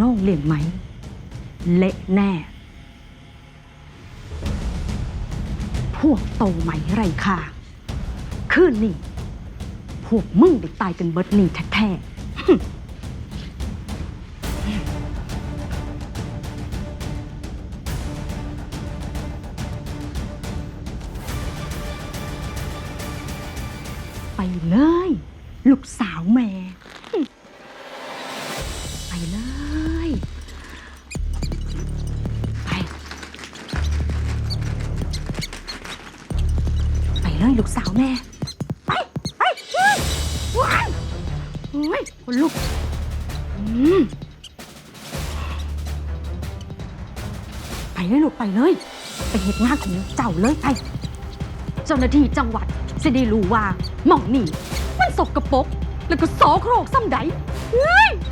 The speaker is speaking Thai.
โรงเลี้ยงไหม เละแน่ พวกโตไหมไรค่ะคืนนี้พวกมึงได้ตายกันเบิดนี่แท้ๆ ไปเลย ลูกสาวแม่ ไปเลย เลยลูกสาวแม่ไปไปว้ายเฮ้ยคนลุกอืมไปเลยลูกไปเลย ไปเหตุงานของเจ้าเลยไปเจ้าหน้าที่จังหวัดจะได้รู้ว่าหม่องนี่มันสกกระปรกแล้วก็โสโครกซ้ำใดเฮ้ย